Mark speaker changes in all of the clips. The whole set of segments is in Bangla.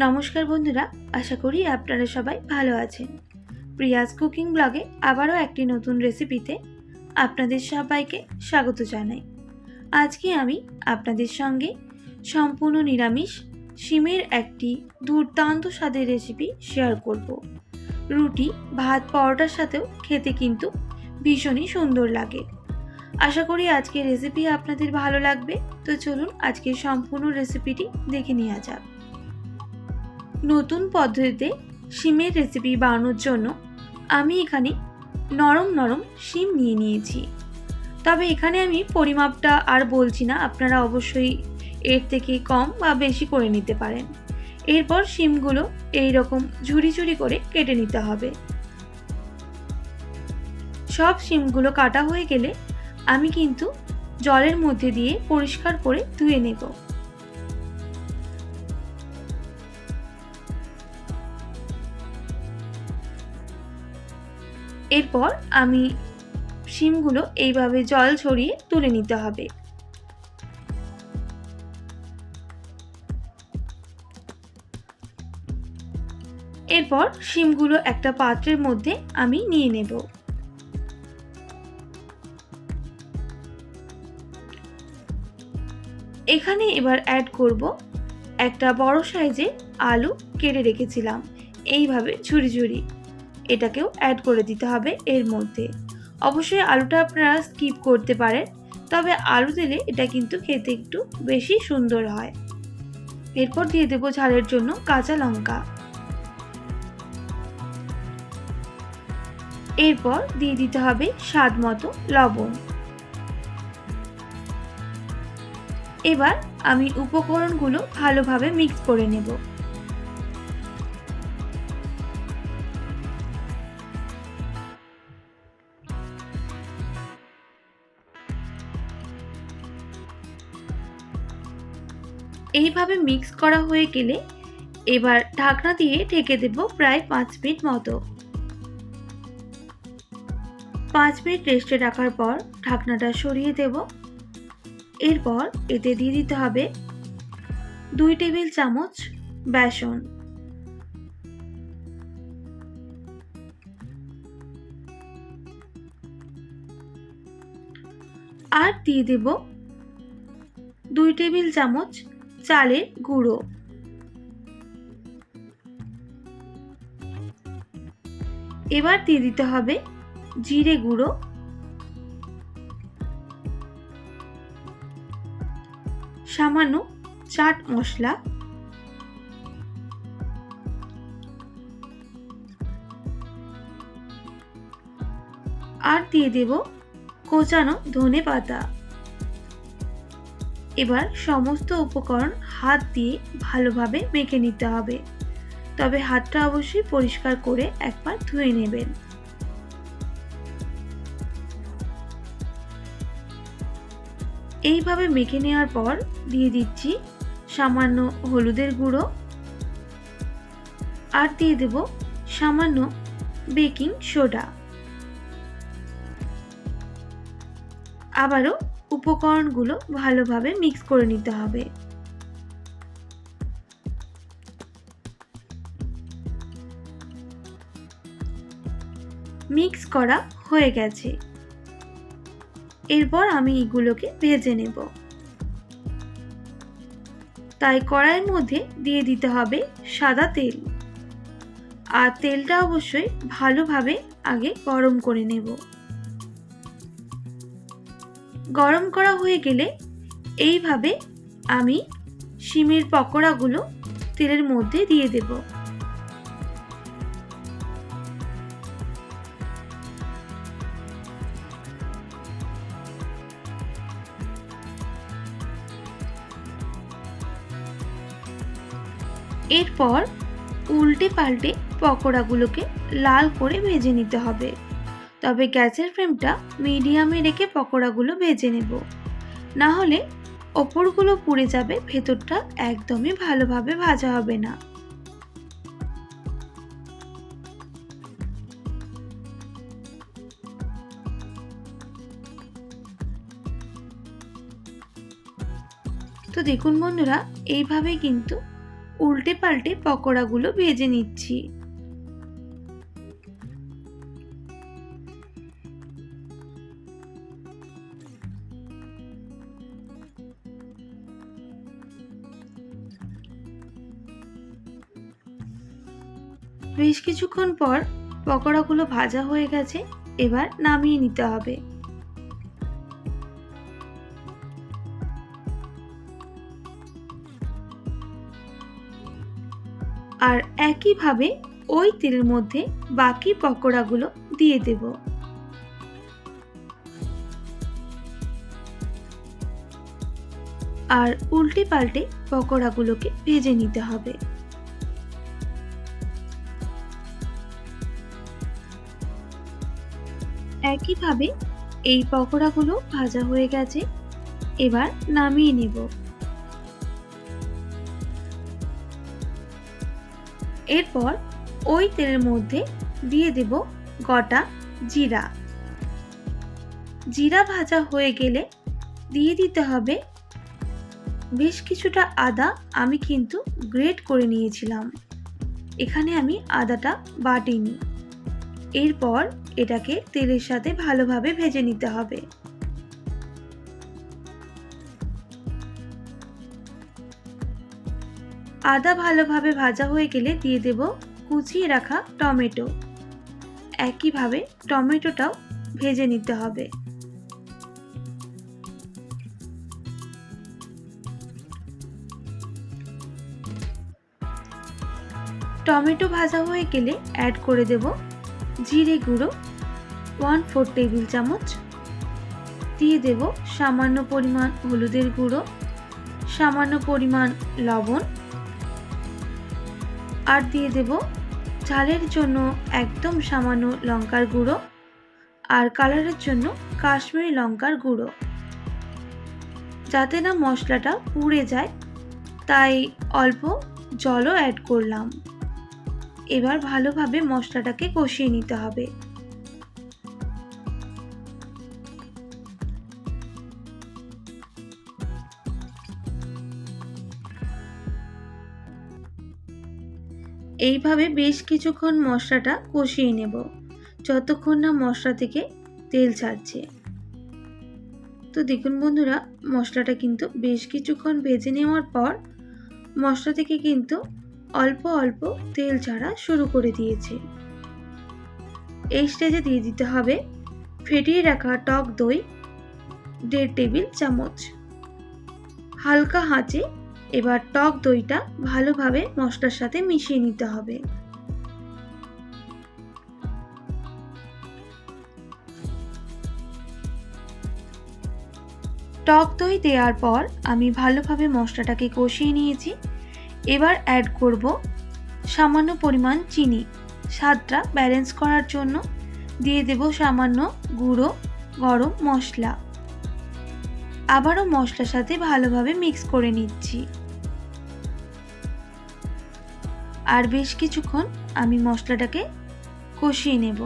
Speaker 1: নমস্কার বন্ধুরা, আশা করি আপনারা সবাই ভালো আছেন। প্রিয়াস কুকিং ব্লগে আবারও একটি নতুন রেসিপিতে আপনাদের সবাইকে স্বাগত জানাই। আজকে আমি আপনাদের সঙ্গে সম্পূর্ণ নিরামিষ শিমের একটি দুর্দান্ত স্বাদের রেসিপি শেয়ার করব। রুটি, ভাত, পরোটার সাথেও খেতে কিন্তু ভীষণই সুন্দর লাগে। আশা করি আজকের রেসিপি আপনাদের ভালো লাগবে। তো চলুন আজকের সম্পূর্ণ রেসিপিটি দেখে নেওয়া যাক। নতুন পদ্ধতিতে শিমের রেসিপি বানানোর জন্য আমি এখানে নরম নরম শিম নিয়ে নিয়েছি। তবে এখানে আমি পরিমাপটা আর বলছি না, আপনারা অবশ্যই এর থেকে কম বা বেশি করে নিতে পারেন। এরপর শিমগুলো এই রকম ঝুড়ি ঝুড়ি করে কেটে নিতে হবে। সব শিমগুলো কাটা হয়ে গেলে আমি কিন্তু জলের মধ্যে দিয়ে পরিষ্কার করে ধুয়ে নেব। এরপর আমি শিমগুলো এইভাবে জল ছড়িয়ে তুলে নিতে হবে। এরপর শিমগুলো একটা পাত্রের মধ্যে আমি নিয়ে নেব। এখানে এবার অ্যাড করব একটা বড় সাইজে আলু কেটে রেখেছিলাম। এইভাবে ঝুড়ি ঝুড়ি। এটাকেও অ্যাড করে দিতে হবে এর মধ্যে। অবশ্যই আলুটা আপনারা স্কিপ করতে পারেন, তবে আলু দিলে এটা কিন্তু খেতে একটু বেশি সুন্দর হয়। এরপর দিয়ে দেবো ঝালের জন্য কাঁচা লঙ্কা। এরপর দিয়ে দিতে হবে স্বাদ মতো লবণ। এবার আমি উপকরণগুলো ভালোভাবে মিক্স করে নেব। এইভাবে মিক্স করা হয়ে গেলে এবার ঢাকনা দিয়ে ঢেকে দেব প্রায় পাঁচ মিনিট মতো। পাঁচ মিনিট রেস্টে রাখার পর ঢাকনাটা সরিয়ে দেব। এরপর এতে দিয়ে দিতে হবে দুই টেবিল চামচ বেসন। আর দিয়ে দেব দুই টেবিল চামচ চালের গুঁড়ো। এবার দিয়ে দিতে হবে জিরে গুঁড়ো। সামান্য চাট মশলা। আর দিয়ে দেব কোচানো ধনে পাতা। এবার সমস্ত উপকরণ হাত দিয়ে ভালোভাবে মেখে নিতে হবে। তবে হাতটা অবশ্যই পরিষ্কার করে একবার ধুয়ে নেবেন। এইভাবে মেখে নেওয়ার পর দিয়ে দিচ্ছি সামান্য হলুদের গুঁড়ো। আর দিয়ে দেব সামান্য বেকিং সোডা। আবারও উপকরণগুলো ভালোভাবে মিক্স করে নিতে হবে। মিক্স করা হয়ে গেছে। এরপর আমি এগুলোকে ভেজে নেব। তাই কড়াইয়ের মধ্যে দিয়ে দিতে হবে সাদা তেল। আর তেলটা অবশ্যই ভালোভাবে আগে গরম করে নেব। গরম করা হয়ে গেলে এইভাবে আমি শিমের পকোড়াগুলো তেলের মধ্যে দিয়ে দেব। এরপর উল্টে পাল্টে পকোড়াগুলোকে লাল করে ভেজে নিতে হবে। তবে গ্যাসের ফ্লেমটা মিডিয়ামে রেখে পকোড়াগুলো ভেজে নেব। না হলে ওপরগুলো পুড়ে যাবে, ভেতরটা একদমই ভালোভাবে ভাজা হবে না। তো দেখুন বন্ধুরা, এইভাবে কিন্তু উল্টে পাল্টে পকোড়াগুলো ভেজে নিচ্ছি। বেশ কিছুক্ষণ পর পকোড়াগুলো ভাজা হয়ে গেছে, এবার নামিয়ে নিতে হবে। আর একইভাবে ওই তেলের মধ্যে বাকি পকোড়াগুলো দিয়ে দেব। আর উল্টে পাল্টে পকোড়াগুলোকে ভেজে নিতে হবে। একইভাবে এই পকোড়াগুলো ভাজা হয়ে গেছে। এবার নামিয়ে নেব। এরপর ওই তেলের মধ্যে দিয়ে দেব গোটা জিরা। জিরা ভাজা হয়ে গেলে দিয়ে দিতে হবে বেশ কিছুটা আদা আমি কিন্তু গ্রেট করে নিয়েছিলাম। এখানে আমি আদাটা বাটিনি। এরপর এটাকে তেলের সাথে ভালোভাবে ভেজে নিতে হবে। আদা ভালোভাবে ভাজা হয়ে গেলে দিয়ে দেব কুচিয়ে রাখা টমেটো। একইভাবে টমেটোটাও ভেজে নিতে হবে। টমেটো ভাজা হয়ে গেলে অ্যাড করে দেব জিরে গুঁড়ো ওয়ান ফোর টেবিল চামচ, দিয়ে দেব সামান্য পরিমাণ হলুদের গুঁড়ো, সামান্য পরিমাণ লবণ, আর দিয়ে দেব ঝালের জন্য একদম সামান্য লঙ্কার গুঁড়ো, আর কালারের জন্য কাশ্মীরি লঙ্কার গুঁড়ো। যাতে না মশলাটা পুড়ে যায়, তাই অল্প জলও অ্যাড করলাম। এবার ভালোভাবে মশলাটাকে কষিয়ে নিতে হবে। এইভাবে বেশ কিছুক্ষণ মশলাটা কষিয়ে নেব। যতক্ষণ না মশলা থেকে তেল ছাড়ছে। তো দেখুন বন্ধুরা, মশলাটা কিন্তু বেশ কিছুক্ষণ ভেজে নেওয়ার পর মশলা থেকে কিন্তু অল্প অল্প তেল ছাড়া শুরু করে দিয়েছে। এই স্টেজে দিয়ে দিতে হবে ফেটিয়ে রাখা টক দই, দেড় টেবিল চামচ। হালকা হাঁচে এবার টক দইটা ভালোভাবে মশলার সাথে মিশিয়ে নিতে হবে। টক দই দেওয়ার পর আমি ভালোভাবে মশলাটাকে কষিয়ে নিয়েছি। এবার অ্যাড করব সামান্য পরিমাণ চিনি। স্বাদটা ব্যালেন্স করার জন্য দিয়ে দেব সামান্য গুঁড়ো গরম মশলা। আবারও মশলার সাথে ভালোভাবে মিক্স করে নিচ্ছি। আর বেশ কিছুক্ষণ আমি মশলাটাকে কষিয়ে নেব।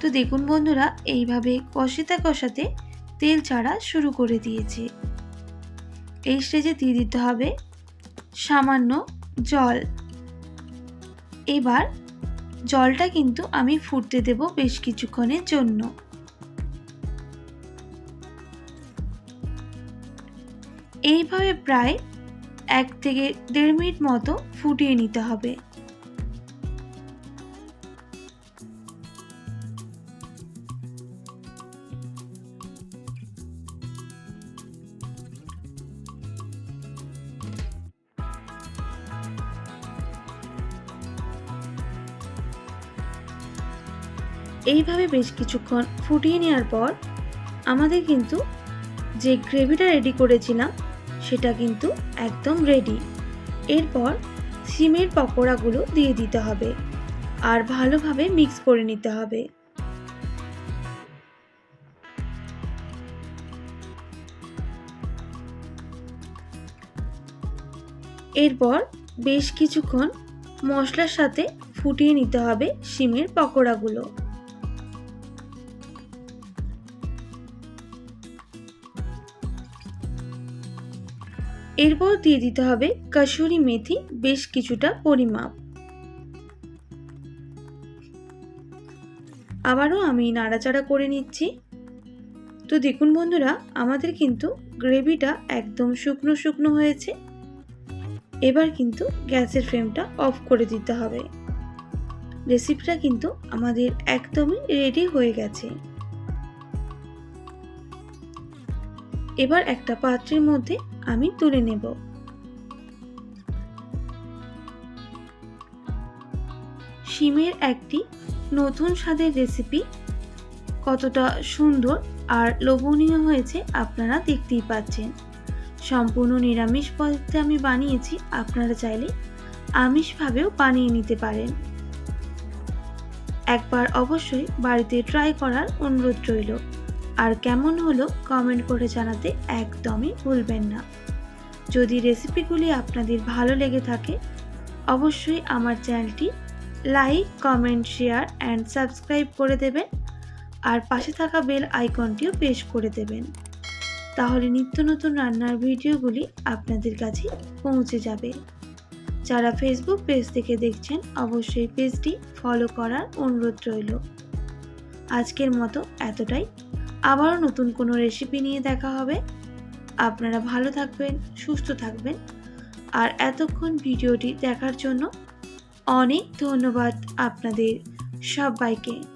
Speaker 1: তো দেখুন বন্ধুরা, এইভাবে কষাতে কষাতে তেল ছাড়া শুরু করে দিয়েছে। এই স্টেজে দিয়ে দিতে হবে সামান্য জল। এবার জলটা কিন্তু আমি ফুটতে দেব বেশ কিছুক্ষণের জন্য। এইভাবে প্রায় এক থেকে দেড় মিনিট মতো ফুটিয়ে নিতে হবে। এইভাবে বেশ কিছুক্ষণ ফুটিয়ে নেওয়ার পর আমাদের কিন্তু যে গ্রেভিটা রেডি করেছিলাম, সেটা কিন্তু একদম রেডি এরপর সিমের পকোড়াগুলো দিয়ে দিতে হবে আর ভালোভাবে মিক্স করে নিতে হবে। এরপর বেশ কিছুক্ষণ মশলার সাথে ফুটিয়ে নিতে হবে শিমের পকোড়াগুলো। এরপর দিয়ে দিতে হবে কাসুরি মেথি, বেশ কিছুটা পরিমাপ। আবারও আমি নাড়াচাড়া করে নিচ্ছি। তো দেখুন বন্ধুরা, আমাদের কিন্তু গ্রেভিটা একদম শুকনো শুকনো হয়েছে। এবার কিন্তু গ্যাসের ফ্লেমটা অফ করে দিতে হবে। রেসিপিটা কিন্তু আমাদের একদমই রেডি হয়ে গেছে। এবার একটা পাত্রের মধ্যে আমি তুলে নেব। শিমের একটি নতুন স্বাদের রেসিপি কতটা সুন্দর আর লোভনীয় হয়েছে আপনারা দেখতেই পাচ্ছেন। সম্পূর্ণ নিরামিষ পদ্ধতিতে আমি বানিয়েছি, আপনারা চাইলে আমিষভাবেও বানিয়ে নিতে পারেন। একবার অবশ্যই বাড়িতে ট্রাই করার অনুরোধ রইল। আর কেমন হলো কমেন্ট করে জানাতে একদমই ভুলবেন না। যদি রেসিপিগুলি আপনাদের ভালো লেগে থাকে, অবশ্যই আমার চ্যানেলটি like comment share and subscribe করে দেবেন আর পাশে থাকা বেল আইকনটিও পেশ করে দেবেন। তাহলে নিত্য নতুন রান্নার ভিডিওগুলি আপনাদের কাছে পৌঁছে যাবে। যারা ফেসবুক পেজ থেকে দেখছেন, অবশ্যই পেজটি ফলো করার অনুরোধ রইল। আজকের মতো এতটাই। আবারও নতুন কোনো রেসিপি নিয়ে দেখা হবে। আপনারা ভালো থাকবেন, সুস্থ থাকবেন। আর এতক্ষণ ভিডিওটি দেখার জন্য অনেক ধন্যবাদ আপনাদের সবাইকে।